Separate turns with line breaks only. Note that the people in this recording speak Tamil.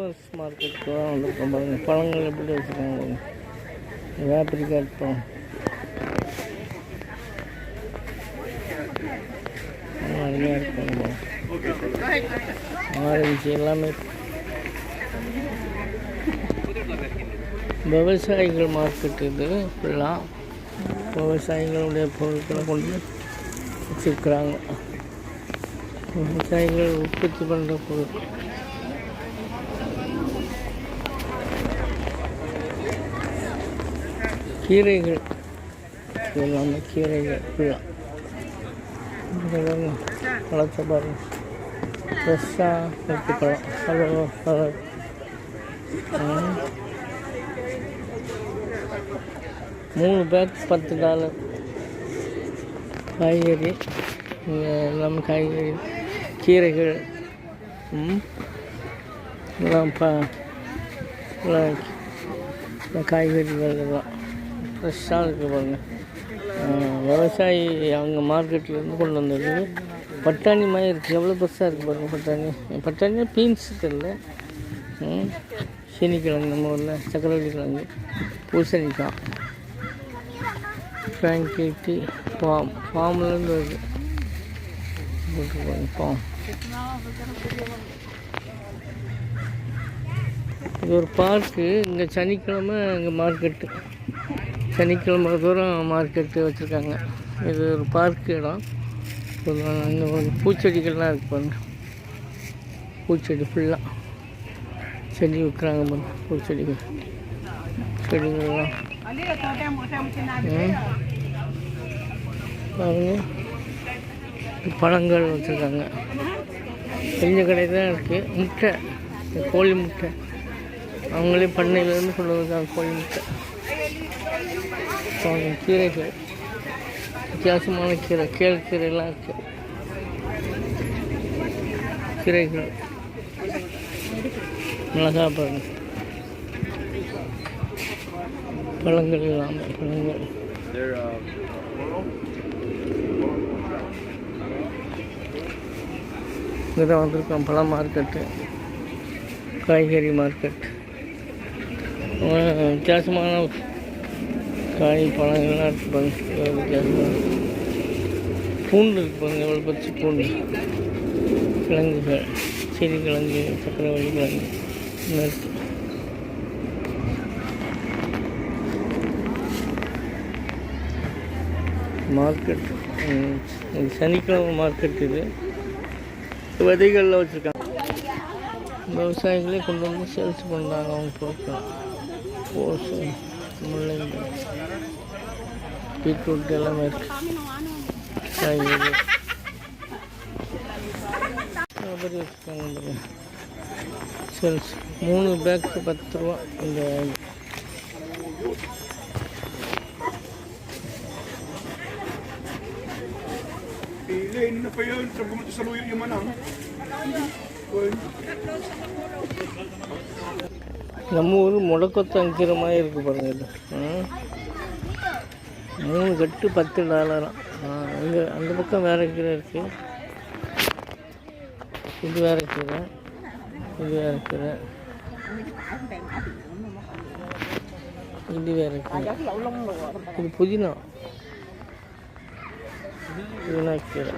ஃபார்மர்ஸ் மார்க்கெட்டுக்கு தான் வந்திருக்கோம் பாருங்க பழங்கள் எப்படி வச்சுருக்காங்க வேப்பரிக்காய் பழம் அருமையாக இருக்கும் ஆரஞ்சு எல்லாமே விவசாயிகள் மார்க்கெட். இது ஃபுல்லாக விவசாயிகளுடைய பொருட்களை கொண்டு வச்சுருக்குறாங்க விவசாயிகள் உற்பத்தி பண்ணுற பொருள் கீரைகள். எல்லாமே கீரைகள் ஃபுல்லாக வளர்த்த பாருங்க ஃப்ரெஷ்ஷாக எடுத்துக்கலாம் பழம். ஹலோ ஹலோ மூணு பேக் பத்து டாலர். காய்கறி. இங்க எல்லாமே காய்கறி. கீரைகள். எல்லாம் பா எல்லாம் காய்கறிகள் எல்லாம் ஃப்ரெஷ்ஷாக இருக்குது பாருங்கள் விவசாயி அவங்க மார்க்கெட்லேருந்து கொண்டு வந்திருக்குது. பட்டாணி மாதிரி இருக்குது எவ்வளோ பெருசாக இருக்குது பாருங்கள் பட்டாணி. பட்டாணி பீன்ஸ் தெரியல. ம் சீனிக்கிழங்கு நம்ம ஊரில் சக்கரவள்ளி கிழங்கு பூசணிக்காய் ஃப்ராங்கேட்டி ஃபார்ம் ஃபார்ம்லேருந்து வருது. போட்டுருப்பாங்க ஃபார்ம் இது ஒரு பார்க்கு இங்கே சனிக்கிழமை இங்கே மார்க்கெட்டு சனிக்கிழமை தூரம் மார்க்கெட்டு வச்சுருக்காங்க. இது ஒரு பார்க் இடம். அங்கே பூச்செடிகள்லாம் இருக்கு பாருங்க. பூச்செடி ஃபுல்லாக செடி விற்கிறாங்க பாருங்க பூச்செடிகள். செடிகள்லாம். பாருங்க. பழங்கள் வச்சுருக்காங்க. பெரிய கடை தான் இருக்குது முட்டை. கோழி முட்டை. அவங்களே பண்ணையிலேருந்து கொண்டு வந்தாங்க கோழி முட்டை. அப்புறம் கீரைகள். வித்தியாசமான கீரை. கேழ்கீரைலாம் இருக்கு. கீரைகள். மிளகா பாருங்க பழங்கள் எல்லாமே பழங்கள். இங்கே தான் வந்திருக்கோம். பழ மார்க்கெட்டு காய்கறி மார்க்கெட் வித்தியாசமான காய் பழங்கள்லாம் இருக்கு பாருங்க. பூண்டு இருக்குது பாருங்க எவ்வளோ பச்சை பூண்டு. கிழங்குகள் சிறு கிழங்கு சக்கரவள்ளி கிழங்கு இருக்கு. மார்க்கெட் சனிக்கிழமை மார்க்கெட் இது. விதைகளில் வச்சுருக்காங்க. விவசாயிகளே கொண்டு வந்து சேல்ஸ் பண்ணுறாங்க அவங்க பொருட்கள் கோஸு பீட்ரூட் எல்லாமே இருக்கு காய்கறி ஸ்ட்ராபெரி வச்சுருக்காங்க பாருங்க சேல்ஸ் மூணு பேக்கு பத்து ரூபா இந்த
Ile na pa
நம்ம ஊர் முடக்கொத்தங்கிற மாதிரி இருக்குது பாருங்கள் இது. மூணு கட்டு பத்து டாலராம் அங்கே அந்த பக்கம் வேற கீரை இருக்குது இது வேற கீரை இது வேற கீரை இது வேற கீரை இது புதினா. புதினா கீரை